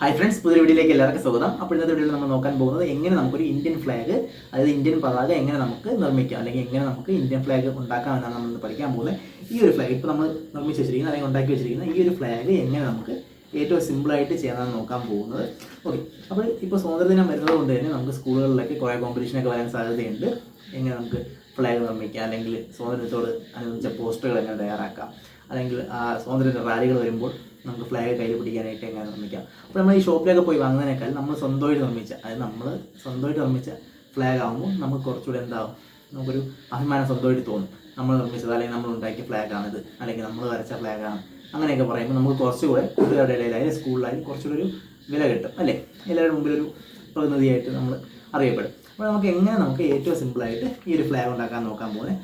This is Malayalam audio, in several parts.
ഹായ് ഫ്രണ്ട്സ് പുതിയ വീഡിയോയിലേക്ക് എല്ലാവർക്കും സ്വാഗതം. അപ്പോൾ ഇന്നത്തെ വീഡിയോയിൽ നമ്മൾ നോക്കാൻ പോകുന്നത് എങ്ങനെ നമുക്കൊരു ഇന്ത്യൻ ഫ്ലാഗ് അതായത് ഇന്ത്യൻ പതാക എങ്ങനെ നമുക്ക് നിർമ്മിക്കാം അല്ലെങ്കിൽ എങ്ങനെ നമുക്ക് ഇന്ത്യൻ ഫ്ലാഗ് ഉണ്ടാക്കാം എന്നാണ് നമ്മൾ പഠിക്കാൻ പോകുന്നത്. ഈ ഒരു ഫ്ലാഗ് ഇപ്പോൾ നമ്മൾ നിർമ്മിച്ച് വെച്ചിരിക്കുന്ന അല്ലെങ്കിൽ ഉണ്ടാക്കി വെച്ചിരിക്കുന്ന ഈ ഒരു ഫ്ലാഗ് എങ്ങനെ നമുക്ക് ഏറ്റവും സിമ്പിളായിട്ട് ചെയ്യാനാണ് നോക്കാൻ പോകുന്നത്. ഓക്കെ അപ്പോൾ ഇപ്പോൾ സ്വാതന്ത്ര്യദിനം വരുന്നത് കൊണ്ട് തന്നെ നമുക്ക് സ്കൂളുകളിലൊക്കെ കുറേ കോമ്പറ്റീഷനൊക്കെ വരാൻ സാധ്യതയുണ്ട്. എങ്ങനെ നമുക്ക് ഫ്ലാഗ് നിർമ്മിക്കാം അല്ലെങ്കിൽ സ്വാതന്ത്ര്യത്തോട് അനുബന്ധിച്ച പോസ്റ്ററുകൾ എങ്ങനെ തയ്യാറാക്കാം അല്ലെങ്കിൽ ആ സ്വാതന്ത്ര്യ റാലികൾ വരുമ്പോൾ നമുക്ക് ഫ്ലാഗ് കയ്യിൽ പിടിക്കാനായിട്ട് എങ്ങനെ നിർമ്മിക്കാം. അപ്പോൾ നമ്മൾ ഈ ഷോപ്പിലൊക്കെ പോയി വാങ്ങുന്നതിനേക്കാൾ നമ്മൾ സ്വന്തമായിട്ട് നിർമ്മിച്ച അതായത് നമ്മൾ സ്വന്തമായിട്ട് നിർമ്മിച്ച ഫ്ലാഗ് ആകുമ്പോൾ നമുക്ക് കുറച്ചുകൂടെ എന്താവും? നമുക്കൊരു അഭിമാനം സ്വന്തമായിട്ട് തോന്നും. നമ്മൾ നിർമ്മിച്ചത് അല്ലെങ്കിൽ നമ്മൾ ഉണ്ടാക്കിയ ഫ്ലാഗ് ആണിത് അല്ലെങ്കിൽ നമ്മൾ വരച്ച ഫ്ലാഗാണ് അങ്ങനെയൊക്കെ പറയുമ്പോൾ നമുക്ക് കുറച്ചുകൂടെ കുട്ടികളുടെ ഇടയിലായാലും സ്കൂളിലായാലും കുറച്ചുകൂടെ ഒരു വില കിട്ടും അല്ലേ? എല്ലാവരുടെ മുമ്പിൽ ഒരു പ്രതിനിധിയായിട്ട് നമ്മൾ അറിയപ്പെടും. അപ്പോൾ നമുക്ക് എങ്ങനെ നമുക്ക് ഏറ്റവും സിമ്പിളായിട്ട് ഈ ഒരു ഫ്ലാഗ് ഉണ്ടാക്കാൻ നോക്കാൻ പോകുന്നത്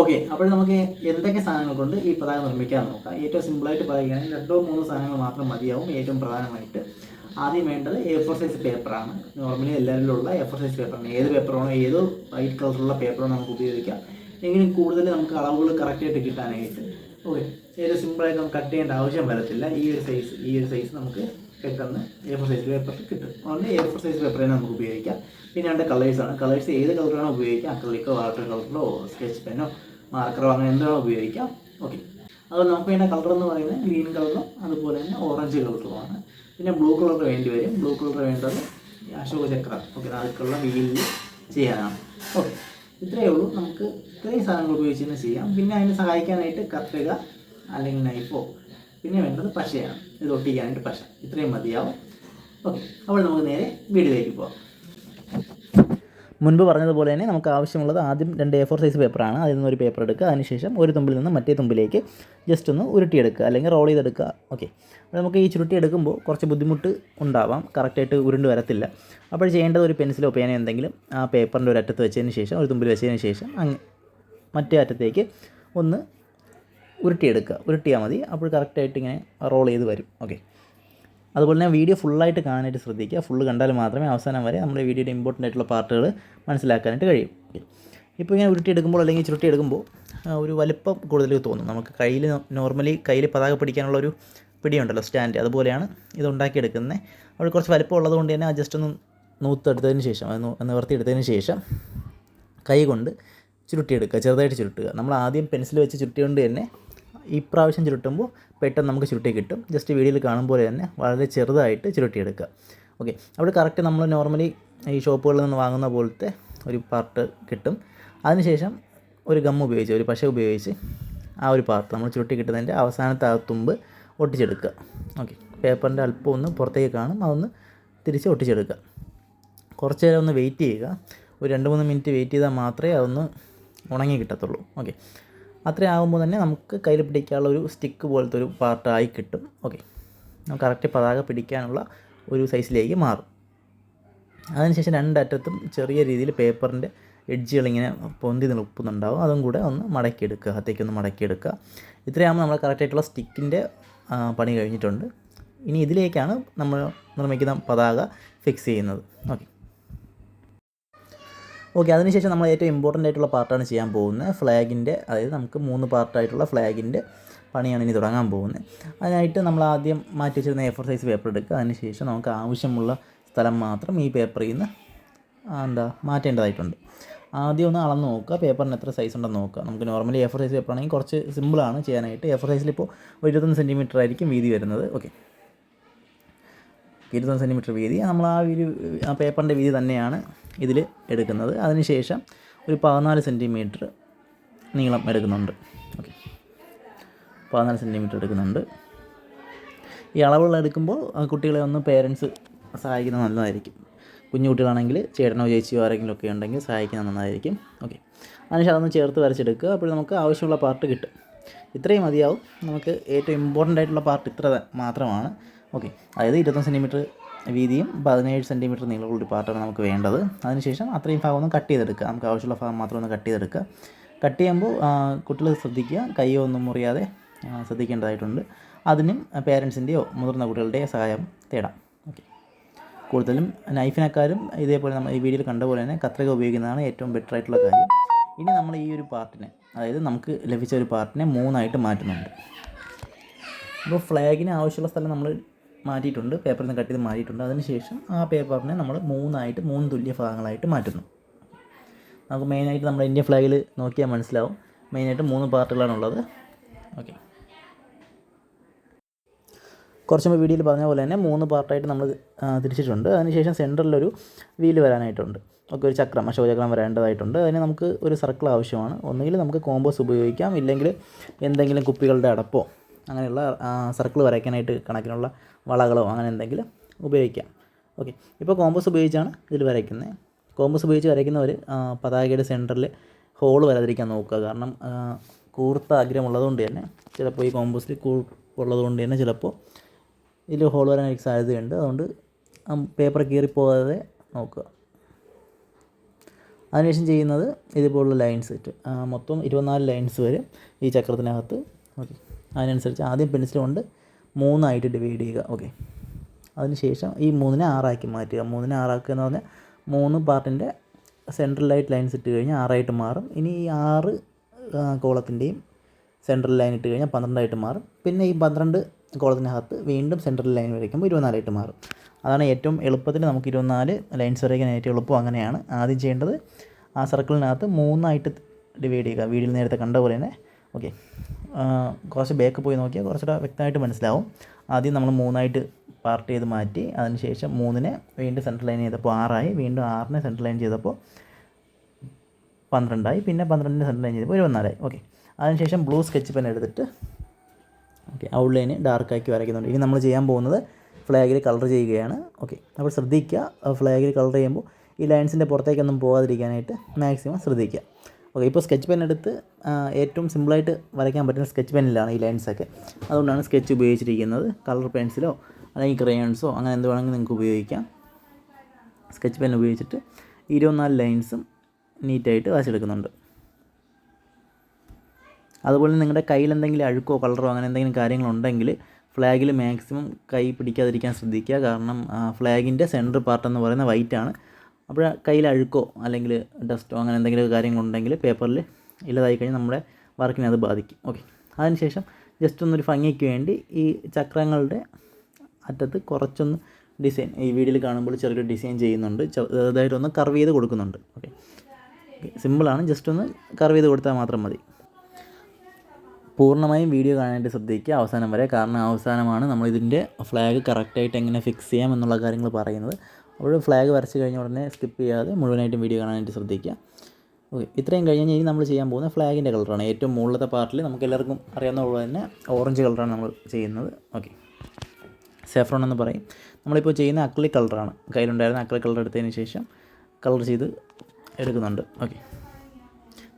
ഓക്കെ അപ്പോൾ നമുക്ക് എന്തൊക്കെ സാധനങ്ങൾ കൊണ്ട് ഈ പതാക നിർമ്മിക്കാൻ നോക്കാം. ഏറ്റവും സിമ്പിളായിട്ട് പറയുകയാണെങ്കിൽ രണ്ടോ മൂന്നോ സാധനങ്ങൾ മാത്രം മതിയാവും ഏറ്റവും പ്രധാനമായിട്ട്. ആദ്യം വേണ്ടത് എ ഫോർ സൈസ് പേപ്പറാണ് നോർമലി എല്ലാവരിലും ഉള്ള എ ഫോർ സൈസ് പേപ്പറാണ് ഏത് പേപ്പറാണോ ഏത് വൈറ്റ് കളറുള്ള പേപ്പറാണോ നമുക്ക് ഉപയോഗിക്കാം. എങ്കിലും കൂടുതൽ നമുക്ക് അളവുകൾ കറക്റ്റായിട്ട് കിട്ടാനായിട്ട്. ഓക്കെ ഏറ്റവും സിമ്പിളായിട്ട് നമുക്ക് കട്ട് ചെയ്യേണ്ട ആവശ്യം വരത്തില്ല. ഈ ഒരു സൈസ് ഈ ഒരു സൈസ് നമുക്ക് പെട്ടെന്ന് എ ഫോർ സൈസ് പേപ്പർ കിട്ടും. അതുകൊണ്ട് എ ഫോർ സൈസ് പേപ്പറിനെ നമുക്ക് ഉപയോഗിക്കാം. പിന്നെ രണ്ട് കളേഴ്സാണ് കളേഴ്സ് ഏത് കളറാണ് ഉപയോഗിക്കാം അക്രലിക്കോ വാട്ടർ കളറിലോ സ്കെച്ച് പെന്നോ മാർക്കറോ അങ്ങനെ എന്താണോ ഉപയോഗിക്കാം. ഓക്കെ അതുപോലെ നമുക്ക് വേണ്ട കളർ എന്ന് പറയുന്നത് ഗ്രീൻ കളറും അതുപോലെ തന്നെ ഓറഞ്ച് കളറുമാണ് പിന്നെ ബ്ലൂ കളർ വേണ്ടി വരും. ബ്ലൂ കളർ വേണ്ടത് അശോക ചക്ര ഓക്കെ അതൊക്കെയുള്ള വീലിൽ ചെയ്യാനാണ്. ഓക്കെ ഇത്രയേ ഉള്ളൂ. നമുക്ക് ഇത്രയും സാധനങ്ങൾ ഉപയോഗിച്ച് തന്നെ ചെയ്യാം. പിന്നെ അതിനെ സഹായിക്കാനായിട്ട് കത്രിക അല്ലെങ്കിൽ നൈഫോ പിന്നെ വേണ്ടത് പശയാണ്. ഇത് ഒട്ടിക്കാനായിട്ട് പശ. ഇത്രയും മതിയാവും. ഓക്കെ അപ്പോൾ നമുക്ക് നേരെ വീടിലേക്ക് പോകാം മുൻപ് പറഞ്ഞതുപോലെ തന്നെ നമുക്ക് ആവശ്യമുള്ളത് ആദ്യം രണ്ട് എ ഫോർ സൈസ് പേപ്പറാണ് അതിൽ നിന്ന് ഒരു പേപ്പർ എടുക്കുക. അതിനുശേഷം ഒരു തുമ്പിൽ നിന്ന് മറ്റേ തുമ്പിലേക്ക് ജസ്റ്റ് ഒന്ന് ഉരുട്ടിയെടുക്കുക അല്ലെങ്കിൽ റോൾ ചെയ്തെടുക്കുക. ഓക്കെ. അപ്പോൾ നമുക്ക് ഈ ചുരുട്ടി എടുക്കുമ്പോൾ കുറച്ച് ബുദ്ധിമുട്ട് ഉണ്ടാവാം. കറക്റ്റായിട്ട് ഉരുണ്ട് വരത്തില്ല. അപ്പോൾ ചെയ്യേണ്ടത് ഒരു പെൻസിലോ പേനയോ എന്തെങ്കിലും ആ പേപ്പറിന്റെ ഒരു അറ്റത്ത് വെച്ചതിന് ശേഷം ഒരു തുമ്പിൽ വെച്ചതിന് ശേഷം അങ്ങ് മറ്റേ അറ്റത്തേക്ക് ഒന്ന് ഉരുട്ടിയെടുക്കുക. ഉരുട്ടിയാൽ മതി. അപ്പോൾ കറക്റ്റായിട്ട് ഇങ്ങനെ റോൾ ചെയ്ത് വരും. ഓക്കെ അതുപോലെ തന്നെ വീഡിയോ ഫുള്ളായിട്ട് കാണാനായിട്ട് ശ്രദ്ധിക്കുക. ഫുള്ള് കണ്ടാൽ മാത്രമേ അവസാനം വരെ നമ്മുടെ വീഡിയോയുടെ ഇമ്പോർട്ടന്റ് ആയിട്ടുള്ള പാർട്ടുകൾ മനസ്സിലാക്കാനായിട്ട് കഴിയും. ഇപ്പോൾ ഇങ്ങനെ ഉരുട്ടിയെടുക്കുമ്പോൾ അല്ലെങ്കിൽ ചുരുട്ടിയെടുക്കുമ്പോൾ ഒരു വലിപ്പം കൂടുതൽ തോന്നും. നമുക്ക് കയ്യിൽ നോർമലി കയ്യിൽ പതാക പിടിക്കാനുള്ള ഒരു പിടിയുണ്ടല്ലോ സ്റ്റാൻഡ് അതുപോലെയാണ് ഇത് ഉണ്ടാക്കിയെടുക്കുന്നത്. അവിടെ കുറച്ച് വലിപ്പം ഉള്ളത് കൊണ്ട് തന്നെ ജസ്റ്റ് ഒന്ന് നൂത്തെടുത്തതിന് ശേഷം അത് നിവർത്തിയെടുത്തതിന് ശേഷം കൈ കൊണ്ട് ചുരുട്ടിയെടുക്കുക. ചെറുതായിട്ട് ചുരുട്ടുക. നമ്മൾ ആദ്യം പെൻസിൽ വെച്ച് ചുരുട്ടിയോണ്ട് തന്നെ ഈ പ്രാവശ്യം ചുരുട്ടുമ്പോൾ പെട്ടെന്ന് നമുക്ക് ചുരുട്ടി കിട്ടും. ജസ്റ്റ് വീഡിയോയിൽ കാണുമ്പോൾ തന്നെ വളരെ ചെറുതായിട്ട് ചുരുട്ടിയെടുക്കുക. ഓക്കെ അവിടെ കറക്റ്റ് നമ്മൾ നോർമലി ഈ ഷോപ്പുകളിൽ നിന്ന് വാങ്ങുന്ന പോലത്തെ ഒരു പാർട്ട് കിട്ടും. അതിനുശേഷം ഒരു ഗം ഉപയോഗിച്ച് ഒരു പശ ഉപയോഗിച്ച് ആ ഒരു പാർട്ട് നമ്മൾ ചുരുട്ടി കിട്ടുന്നതിന്റെ അവസാനത്തെ ആ തുമ്പ് ഒട്ടിച്ചെടുക്കുക. ഓക്കെ പേപ്പറിന്റെ അല്പം ഒന്ന് പുറത്തേക്ക് കാണും. അതൊന്ന് തിരിച്ച് ഒട്ടിച്ചെടുക്കുക. കുറച്ച് നേരം ഒന്ന് വെയിറ്റ് ചെയ്യുക. ഒരു രണ്ട് മൂന്ന് മിനിറ്റ് വെയിറ്റ് ചെയ്താൽ മാത്രമേ അതൊന്ന് ഉണങ്ങി കിട്ടത്തുള്ളൂ. ഓക്കെ അത്രയും ആകുമ്പോൾ തന്നെ നമുക്ക് കയ്യിൽ പിടിക്കാനുള്ള ഒരു സ്റ്റിക്ക് പോലത്തെ ഒരു പാർട്ടായി കിട്ടും. ഓക്കെ നമുക്ക് കറക്റ്റ് പതാക പിടിക്കാനുള്ള ഒരു സൈസിലേക്ക് മാറും. അതിനുശേഷം രണ്ടറ്റത്തും ചെറിയ രീതിയിൽ പേപ്പറിന്റെ എഡ്ജുകൾ ഇങ്ങനെ പൊന്തി നിൽക്കുന്നുണ്ടാവും അതും കൂടെ ഒന്ന് മടക്കിയെടുക്കുക. അകത്തേക്കൊന്ന് മടക്കിയെടുക്കുക. ഇത്രയാകുമ്പോൾ നമ്മൾ കറക്റ്റായിട്ടുള്ള സ്റ്റിക്കിന്റെ പണി കഴിഞ്ഞിട്ടുണ്ട്. ഇനി ഇതിലേക്കാണ് നമ്മൾ നിർമ്മിക്കുന്ന പതാക ഫിക്സ് ചെയ്യുന്നത്. ഓക്കെ ഓക്കെ അതിനുശേഷം നമ്മൾ ഏറ്റവും ഇമ്പോർട്ടന്റ് ആയിട്ടുള്ള പാർട്ടാണ് ചെയ്യാൻ പോകുന്നത്. ഫ്ലാഗിന്റെ അതായത് നമുക്ക് മൂന്ന് പാർട്ടായിട്ടുള്ള ഫ്ലാഗിന്റെ പണിയാണ് ഇനി തുടങ്ങാൻ പോകുന്നത്. അതിനായിട്ട് നമ്മൾ ആദ്യം മാറ്റി വെച്ചിരുന്ന എ ഫോർ സൈസ് പേപ്പർ എടുക്കുക. അതിനുശേഷം നമുക്ക് ആവശ്യമുള്ള സ്ഥലം മാത്രം ഈ പേപ്പറിൽ നിന്ന് എന്താ മാറ്റേണ്ടതായിട്ടുണ്ട്. ആദ്യം ഒന്ന് അളന്ന് നോക്കുക. പേപ്പറിന് എത്ര സൈസ് ഉണ്ടെന്ന് നോക്കുക. നമുക്ക് normally A four size paper ആണെങ്കിൽ കുറച്ച് സിമ്പിളാണ് ചെയ്യാനായിട്ട്. എ ഫോർ സൈസിൽ ഇപ്പോൾ ഒരു ഇരുപത്തൊന്ന് സെന്റിമീറ്റർ ആയിരിക്കും വീതി വരുന്നത്. ഓക്കെ ഇരുപത്തൊന്ന് സെന്റിമീറ്റർ വീതി. നമ്മൾ ആ ഒരു പേപ്പറിന്റെ വീതി തന്നെയാണ് ഇതിൽ എടുക്കുന്നത്. അതിനുശേഷം ഒരു പതിനാല് സെന്റിമീറ്റർ നീളം എടുക്കുന്നുണ്ട്. ഓക്കെ. പതിനാല് സെന്റിമീറ്റർ എടുക്കുന്നുണ്ട്. ഈ അളവുകൾ എടുക്കുമ്പോൾ കുട്ടികളെ ഒന്ന് പേരൻസ് സഹായിക്കുന്നത് നല്ലതായിരിക്കും. കുഞ്ഞു കുട്ടികളാണെങ്കിൽ ചേട്ടനോ ചേച്ചിയോ ആരെങ്കിലും ഒക്കെ ഉണ്ടെങ്കിൽ സഹായിക്കുന്നത് നന്നായിരിക്കും. ഓക്കെ. അതിനുശേഷം അതൊന്ന് ചേർത്ത് വരച്ചെടുക്കുക. അപ്പോൾ നമുക്ക് ആവശ്യമുള്ള പാർട്ട് കിട്ടും. ഇത്രയും മതിയാവും. നമുക്ക് ഏറ്റവും ഇമ്പോർട്ടന്റ് ആയിട്ടുള്ള പാർട്ട് ഇത്ര മാത്രമാണ്. ഓക്കെ. അതായത് ഇരുപത്തൊന്ന് സെന്റിമീറ്റർ വീതിയും പതിനേഴ് സെന്റിമീറ്റർ നീളമുള്ള ഒരു പാർട്ടാണ് നമുക്ക് വേണ്ടത്. അതിനുശേഷം അത്രയും ഭാഗം ഒന്ന് കട്ട് ചെയ്തെടുക്കുക. നമുക്ക് ആവശ്യമുള്ള ഭാഗം മാത്രം ഒന്ന് കട്ട് ചെയ്തെടുക്കുക. കട്ട് ചെയ്യുമ്പോൾ കുട്ടികൾ ശ്രദ്ധിക്കുക. കൈയോ ഒന്നും മുറിയാതെ ശ്രദ്ധിക്കേണ്ടതായിട്ടുണ്ട്. അതിനും പേരൻസിന്റെയോ മുതിർന്ന കുട്ടികളുടെയോ സഹായം തേടാം. ഓക്കെ. കൂടുതലും നൈഫിനെക്കാളും ഇതേപോലെ നമ്മൾ ഈ വീഡിയോയിൽ കണ്ട പോലെ തന്നെ കത്രിക ഉപയോഗിക്കുന്നതാണ് ഏറ്റവും ബെറ്റർ ആയിട്ടുള്ള കാര്യം. ഇനി നമ്മൾ ഈ ഒരു പാർട്ടിനെ അതായത് നമുക്ക് ലഭിച്ച ഒരു പാർട്ടിനെ മൂന്നായിട്ട് മാറ്റുന്നുണ്ട്. അപ്പോൾ ഫ്ലാഗിന് ആവശ്യമുള്ള സ്ഥലം നമ്മൾ മാറ്റിയിട്ടുണ്ട് പേപ്പറിൽ നിന്ന് കട്ട് ചെയ്ത് മാറ്റിയിട്ടുണ്ട്. അതിനുശേഷം ആ പേപ്പറിനെ നമ്മൾ മൂന്നായിട്ട് മൂന്ന് തുല്യ ഭാഗങ്ങളായിട്ട് മാറ്റുന്നു. നമുക്ക് മെയിനായിട്ട് നമ്മുടെ ഇന്ത്യ ഫ്ലാഗിൽ നോക്കിയാൽ മനസ്സിലാവും. മെയിനായിട്ട് മൂന്ന് പാർട്ടുകളാണുള്ളത് ഓക്കെ കുറച്ച് മുമ്പ് വീഡിയോയിൽ പറഞ്ഞ പോലെ തന്നെ മൂന്ന് പാർട്ടായിട്ട് നമ്മൾ തിരിച്ചിട്ടുണ്ട്. അതിനുശേഷം സെന്ററിലൊരു വീൽ വരാനായിട്ടുണ്ട്. ഒക്കെ ഒരു ചക്രം അശോചക്രം വരേണ്ടതായിട്ടുണ്ട്. അതിന് നമുക്ക് ഒരു സർക്കിൾ ആവശ്യമാണ്. ഒന്നുകിൽ നമുക്ക് കോമ്പോസ് ഉപയോഗിക്കാം. ഇല്ലെങ്കിൽ എന്തെങ്കിലും കുപ്പികളുടെ അടപ്പോ അങ്ങനെയുള്ള സർക്കിൾ വരയ്ക്കാനായിട്ട് കണക്കിനുള്ള വളകളോ അങ്ങനെ എന്തെങ്കിലും ഉപയോഗിക്കാം. ഓക്കെ ഇപ്പോൾ കോമ്പസ് ഉപയോഗിച്ചാണ് ഇതിൽ വരയ്ക്കുന്നത് കോമ്പസ് ഉപയോഗിച്ച് വരയ്ക്കുന്നവർ പതാകയുടെ സെന്ററിൽ ഹോൾ വരാതിരിക്കാൻ നോക്കുക. കാരണം കൂർത്ത ആഗ്രഹമുള്ളതുകൊണ്ട് തന്നെ ചിലപ്പോൾ ഈ കോമ്പസിൽ കൂർപ്പുള്ളതുകൊണ്ട് തന്നെ ചിലപ്പോൾ ഇതിൽ ഹോൾ വരാനായിട്ട് സാധ്യതയുണ്ട്. അതുകൊണ്ട് പേപ്പർ കീറിപ്പോകാതെ നോക്കുക. അതിനുശേഷം ചെയ്യുന്നത് ഇതുപോലുള്ള ലൈൻസ് മൊത്തം ഇരുപത്തിനാല് ലൈൻസ് വരെ ഈ ചക്രത്തിനകത്ത് ഓക്കെ അതിനനുസരിച്ച് ആദ്യം പെൻസിൽ കൊണ്ട് മൂന്നായിട്ട് ഡിവൈഡ് ചെയ്യുക. ഓക്കെ അതിനുശേഷം ഈ മൂന്നിനെ ആറാക്കി മാറ്റുക. മൂന്നിനെ ആറാക്കുക എന്ന് പറഞ്ഞാൽ മൂന്ന് പാർട്ടിന്റെ സെൻട്രലായിട്ട് ലൈൻസ് ഇട്ട് കഴിഞ്ഞാൽ ആറായിട്ട് മാറും. ഇനി ഈ ആറ് കോളത്തിന്റെയും സെൻട്രൽ ലൈൻ ഇട്ട് കഴിഞ്ഞാൽ പന്ത്രണ്ടായിട്ട് മാറും. പിന്നെ ഈ പന്ത്രണ്ട് കോളത്തിനകത്ത് വീണ്ടും സെൻട്രൽ ലൈൻ വരയ്ക്കുമ്പോൾ ഇരുപത്തിനാലായിട്ട് മാറും. അതാണ് ഏറ്റവും എളുപ്പത്തിൽ നമുക്ക് ഇരുപത്തിനാല് ലൈൻസ് വരയ്ക്കാൻ ഏറ്റവും എളുപ്പം അങ്ങനെയാണ് ആദ്യം ചെയ്യേണ്ടത്. ആ സർക്കിളിനകത്ത് മൂന്നായിട്ട് ഡിവൈഡ് ചെയ്യുക. വീഡിയോയിൽ നേരത്തെ കണ്ട പോലെ തന്നെ ഓക്കെ. കുറച്ച് ബാക്ക് പോയി നോക്കിയാൽ കുറച്ചുകൂടെ വ്യക്തമായിട്ട് മനസ്സിലാവും. ആദ്യം നമ്മൾ മൂന്നായിട്ട് പാർട്ട് ചെയ്ത് മാറ്റി അതിനുശേഷം മൂന്നിനെ വീണ്ടും സെൻട്രൽ ലൈൻ ചെയ്തപ്പോൾ ആറായി വീണ്ടും ആറിനെ സെൻട്രൽ ലൈൻ ചെയ്തപ്പോൾ പന്ത്രണ്ടായി പിന്നെ പന്ത്രണ്ടിന് സെൻട്രൽ ലൈൻ ചെയ്തപ്പോൾ ഇരുപത്തിനാലായി. ഓക്കെ. അതിനുശേഷം ബ്ലൂ സ്കെച്ച് പെൻ എടുത്തിട്ട് ഓക്കെ ഔട്ട്ലൈന് ഡാർക്കാക്കി വരയ്ക്കുന്നുണ്ട്. ഇനി നമ്മൾ ചെയ്യാൻ പോകുന്നത് ഫ്ലാഗിൽ കളർ ചെയ്യുകയാണ്. ഓക്കെ. അപ്പോൾ ശ്രദ്ധിക്കുക ഫ്ലാഗിൽ കളർ ചെയ്യുമ്പോൾ ഈ ലൈൻസിന്റെ പുറത്തേക്കൊന്നും പോകാതിരിക്കാനായിട്ട് മാക്സിമം ശ്രദ്ധിക്കുക. ഓക്കെ ഇപ്പോൾ സ്കെച്ച് പെൻ എടുത്ത് ഏറ്റവും സിമ്പിളായിട്ട് വരയ്ക്കാൻ പറ്റുന്ന സ്കെച്ച് പെന്നിലാണ് ഈ ലൈൻസൊക്കെ അതുകൊണ്ടാണ് സ്കെച്ച് ഉപയോഗിച്ചിരിക്കുന്നത്. കളർ പെൻസിലോ അല്ലെങ്കിൽ ക്രയോൺസോ അങ്ങനെ എന്ത് വേണമെങ്കിലും നിങ്ങൾക്ക് ഉപയോഗിക്കാം. സ്കെച്ച് പെൻ ഉപയോഗിച്ചിട്ട് ഇരുപത്തിനാല് ലൈൻസും നീറ്റായിട്ട് വരച്ചെടുക്കുന്നുണ്ട്. അതുപോലെ നിങ്ങളുടെ കയ്യിൽ എന്തെങ്കിലും അഴുക്കോ കളറോ അങ്ങനെ എന്തെങ്കിലും കാര്യങ്ങളുണ്ടെങ്കിൽ ഫ്ലാഗിൽ മാക്സിമം കൈ പിടിക്കാതിരിക്കാൻ ശ്രദ്ധിക്കുക. കാരണം ഫ്ലാഗിന്റെ സെന്റർ പാർട്ട് എന്ന് പറയുന്നത് വൈറ്റാണ് അപ്പോൾ കയ്യിൽ അഴുക്കോ അല്ലെങ്കിൽ ഡസ്റ്റോ അങ്ങനെ എന്തെങ്കിലും കാര്യങ്ങളുണ്ടെങ്കിൽ പേപ്പറിൽ ഇല്ലാതായി കഴിഞ്ഞാൽ നമ്മുടെ വർക്കിനെ അത് ബാധിക്കും. ഓക്കെ. അതിനുശേഷം ജസ്റ്റ് ഒന്നൊരു ഭംഗിക്ക് വേണ്ടി ഈ ചക്രങ്ങളുടെ അറ്റത്ത് കുറച്ചൊന്ന് ഡിസൈൻ ഈ വീഡിയോയിൽ കാണുമ്പോൾ ചെറിയൊരു ഡിസൈൻ ചെയ്യുന്നുണ്ട്. ചെറുതായിട്ടൊന്ന് കർവ് ചെയ്ത് കൊടുക്കുന്നുണ്ട്. ഓക്കെ. സിമ്പിളാണ് ജസ്റ്റ് ഒന്ന് കർവ് ചെയ്ത് കൊടുത്താൽ മാത്രം മതി. പൂർണമായും വീഡിയോ കാണാനായിട്ട് ശ്രദ്ധിക്കുക. അവസാനം വരെ കാരണം അവസാനമാണ് നമ്മളിതിന്റെ ഫ്ലാഗ് കറക്റ്റായിട്ട് എങ്ങനെ ഫിക്സ് ചെയ്യാം എന്നുള്ള കാര്യങ്ങൾ പറയുന്നത്. അപ്പോൾ ഫ്ലാഗ് വരച്ച് കഴിഞ്ഞ ഉടനെ സ്കിപ്പ് ചെയ്യാതെ മുഴുവനായിട്ടും വീഡിയോ കാണാനായിട്ട് ശ്രദ്ധിക്കുക. ഓക്കെ ഇത്രയും കഴിഞ്ഞ് ഇനി നമ്മൾ ചെയ്യാൻ പോകുന്ന ഫ്ലാഗിന്റെ കളറാണ് ഏറ്റവും മുകളിലത്തെ പാർട്ടിൽ നമുക്ക് എല്ലാവർക്കും അറിയാവുന്ന പോലെ തന്നെ ഓറഞ്ച് കളറാണ് നമ്മൾ ചെയ്യുന്നത്. ഓക്കെ സെഫ്രോൺ എന്ന് പറയും. നമ്മളിപ്പോൾ ചെയ്യുന്ന അക്ലി കളറാണ് കയ്യിലുണ്ടായിരുന്ന അക്ലി കളർ എടുത്തതിന് ശേഷം കളർ ചെയ്ത് എടുക്കുന്നുണ്ട്. ഓക്കെ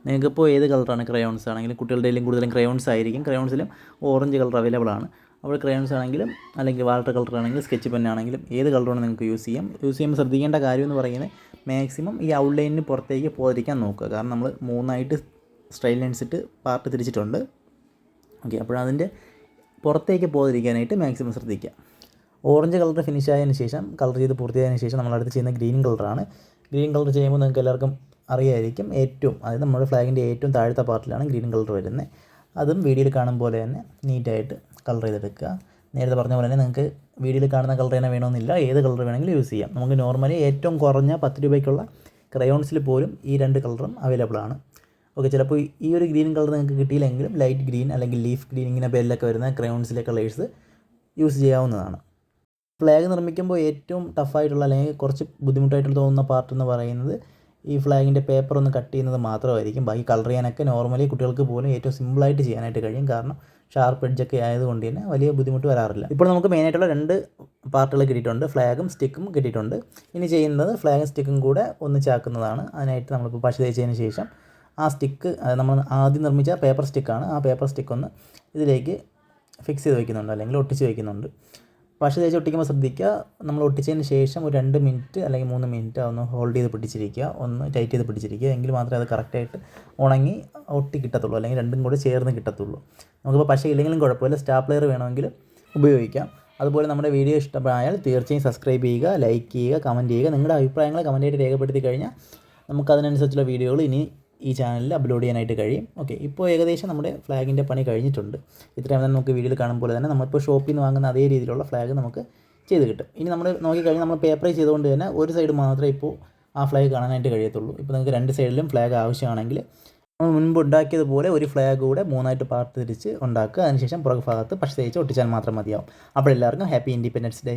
നിങ്ങൾക്കിപ്പോൾ ഏത് കളറാണ് ക്രയോൺസ് ആണെങ്കിലും കുട്ടികളുടെ കൂടുതലും ക്രയോൺസ് ആയിരിക്കും. ക്രയോൺസിലും ഓറഞ്ച് കളർ അവൈലബിൾ ആണ്. അപ്പോൾ ക്രയോൺസ് ആണെങ്കിലും അല്ലെങ്കിൽ വാട്ടർ കളർ ആണെങ്കിലും സ്കെച്ച് പെൻ ആണെങ്കിലും ഏത് കളറാണ് നിങ്ങൾക്ക് യൂസ് ചെയ്യാം. യൂസ് ചെയ്യുമ്പോൾ ശ്രദ്ധിക്കേണ്ട കാര്യം എന്ന് പറയുന്നത് മാക്സിമം ഈ ഔട്ട്ലൈനിന് പുറത്തേക്ക് പോകാതിരിക്കാൻ നോക്കുക. കാരണം നമ്മൾ മൂന്നായിട്ട് സ്ട്രൈൻ ലൈൻസ് ഇട്ട് പാർട്ട് തിരിച്ചിട്ടുണ്ട്. ഓക്കെ അപ്പോൾ അതിന്റെ പുറത്തേക്ക് പോകാതിരിക്കാനായിട്ട് മാക്സിമം ശ്രദ്ധിക്കുക. ഓറഞ്ച് കളർ ഫിനിഷ് ആയതിനു ശേഷം കളർ ചെയ്ത് പൂർത്തിയായതിനു ശേഷം നമ്മൾ അടുത്ത് ചെയ്യുന്ന ഗ്രീൻ കളറാണ് ഗ്രീൻ കളർ ചെയ്യുമ്പോൾ നിങ്ങൾക്ക് എല്ലാവർക്കും അറിയായിരിക്കും ഏറ്റവും അതായത് നമ്മുടെ ഫ്ലാഗിന്റെ ഏറ്റവും താഴത്തെ പാർട്ടിലാണ് ഗ്രീൻ കളർ വരുന്നത്. അതും വീഡിയോയിൽ കാണും പോലെ തന്നെ നീറ്റായിട്ട് കളർ ചെയ്തെടുക്കുക. നേരത്തെ പറഞ്ഞ പോലെ തന്നെ നിങ്ങൾക്ക് വീഡിയോയിൽ കാണുന്ന കളർ തന്നെ വേണമെന്നില്ല. ഏത് കളർ വേണമെങ്കിലും യൂസ് ചെയ്യാം. നമുക്ക് നോർമലി ഏറ്റവും കുറഞ്ഞ പത്ത് രൂപയ്ക്കുള്ള ക്രയോൺസിൽ പോലും ഈ രണ്ട് കളറും അവൈലബിൾ ആണ്. ഓക്കെ ചിലപ്പോൾ ഈ ഒരു ഗ്രീൻ കളർ നിങ്ങൾക്ക് കിട്ടിയില്ലെങ്കിലും ലൈറ്റ് ഗ്രീൻ അല്ലെങ്കിൽ ലീഫ് ഗ്രീൻ ഇങ്ങനെ പേരിലൊക്കെ വരുന്ന ക്രയോൺസിലെ കളേഴ്സ് യൂസ് ചെയ്യാവുന്നതാണ്. ഫ്ലാഗ് നിർമ്മിക്കുമ്പോൾ ഏറ്റവും ടഫായിട്ടുള്ള അല്ലെങ്കിൽ കുറച്ച് ബുദ്ധിമുട്ടായിട്ട് തോന്നുന്ന പാർട്ട് എന്ന് പറയുന്നത് ഈ ഫ്ലാഗിന്റെ പേപ്പർ ഒന്ന് കട്ട് ചെയ്യുന്നത് മാത്രമായിരിക്കും. ബാക്കി കളർ ചെയ്യാനൊക്കെ നോർമലി കുട്ടികൾക്ക് പോലും ഏറ്റവും സിമ്പിളായിട്ട് ചെയ്യാനായിട്ട് കഴിയും. കാരണം ഷാർപ്പ് എഡ്ജൊക്കെ ആയതുകൊണ്ട് തന്നെ വലിയ ബുദ്ധിമുട്ട് വരാറില്ല. ഇപ്പോൾ നമുക്ക് മെയിനായിട്ടുള്ള രണ്ട് പാർട്ടുകൾ കിട്ടിയിട്ടുണ്ട്. ഫ്ലാഗും സ്റ്റിക്കും കിട്ടിയിട്ടുണ്ട്. ഇനി ചെയ്യുന്നത് ഫ്ലാഗും സ്റ്റിക്കും കൂടെ ഒന്ന് ചാക്കുന്നതാണ്. അതിനായിട്ട് നമ്മളിപ്പോൾ പശ തേച്ചതിന് ശേഷം ആ സ്റ്റിക്ക് നമ്മൾ ആദ്യം നിർമ്മിച്ച പേപ്പർ സ്റ്റിക്കാണ് ആ പേപ്പർ സ്റ്റിക്ക് ഒന്ന് ഇതിലേക്ക് ഫിക്സ് ചെയ്ത് വയ്ക്കുന്നുണ്ട് അല്ലെങ്കിൽ ഒട്ടിച്ച് വയ്ക്കുന്നുണ്ട് പശ തേച്ച് ഒട്ടിക്കുമ്പോൾ ശ്രദ്ധിക്കുക. നമ്മൾ ഒട്ടിച്ചതിന് ശേഷം ഒരു രണ്ട് മിനിറ്റ് അല്ലെങ്കിൽ മൂന്ന് മിനിറ്റ് ഒന്ന് ഹോൾഡ് ചെയ്ത് പിടിച്ചിരിക്കുക. ഒന്ന് ടൈറ്റ് ചെയ്ത് പിടിച്ചിരിക്കുക. എങ്കിൽ മാത്രമേ അത് കറക്റ്റായിട്ട് ഉണങ്ങി ഒട്ടി കിട്ടത്തുള്ളൂ. അല്ലെങ്കിൽ രണ്ടും കൂടി ചേർന്ന് കിട്ടത്തുള്ളൂ. നമുക്കിപ്പോൾ പശ ഇല്ലെങ്കിലും കുഴപ്പമില്ല. സ്റ്റാപ്ലെയർ വേണമെങ്കിൽ ഉപയോഗിക്കാം. അതുപോലെ നമ്മുടെ വീഡിയോ ഇഷ്ടമായാൽ തീർച്ചയായും സബ്സ്ക്രൈബ് ചെയ്യുക ലൈക്ക് ചെയ്യുക കമന്റ് ചെയ്യുക. നിങ്ങളുടെ അഭിപ്രായങ്ങൾ കമന്റായിട്ട് രേഖപ്പെടുത്തി കഴിഞ്ഞാൽ നമുക്കതിനനുസരിച്ചുള്ള വീഡിയോകൾ ഇനി ഈ ചാനലിൽ അപ്ലോഡ് ചെയ്യാനായിട്ട് കഴിയും. ഓക്കെ ഇപ്പോൾ ഏകദേശം നമ്മുടെ ഫ്ലാഗിന്റെ പണി കഴിഞ്ഞിട്ടുണ്ട്. ഇത്രയും തന്നെ നമുക്ക് വീഡിയോയിൽ കാണും പോലെ തന്നെ നമ്മളിപ്പോൾ ഷോപ്പിൽ നിന്ന് വാങ്ങുന്ന അതേ രീതിയിലുള്ള ഫ്ലാഗ് നമുക്ക് ചെയ്ത് കിട്ടും. ഇനി നമ്മൾ നോക്കിക്കഴിഞ്ഞാൽ നമ്മൾ പേപ്പറൈസ് ചെയ്തുകൊണ്ട് തന്നെ ഒരു സൈഡ് മാത്രമേ ഇപ്പോൾ ആ ഫ്ലാഗ് കാണാനായിട്ട് കഴിയത്തുള്ളൂ. ഇപ്പോൾ നിങ്ങൾക്ക് രണ്ട് സൈഡിലും ഫ്ലാഗ് ആവശ്യമാണെങ്കിൽ നമ്മൾ മുൻപ് ഉണ്ടാക്കിയതുപോലെ ഒരു ഫ്ലാഗ് കൂടെ മൂന്നായിട്ട് പാർട്ട് തിരിച്ച് ഉണ്ടാക്കുക. അതിനുശേഷം പുറകു ഭാഗത്ത് പക്ഷേ തേച്ച് ഒട്ടിച്ചാൽ മാത്രം മതിയാവും. അപ്പോൾ എല്ലാവർക്കും ഹാപ്പി ഇൻഡിപെൻഡൻസ് ഡേ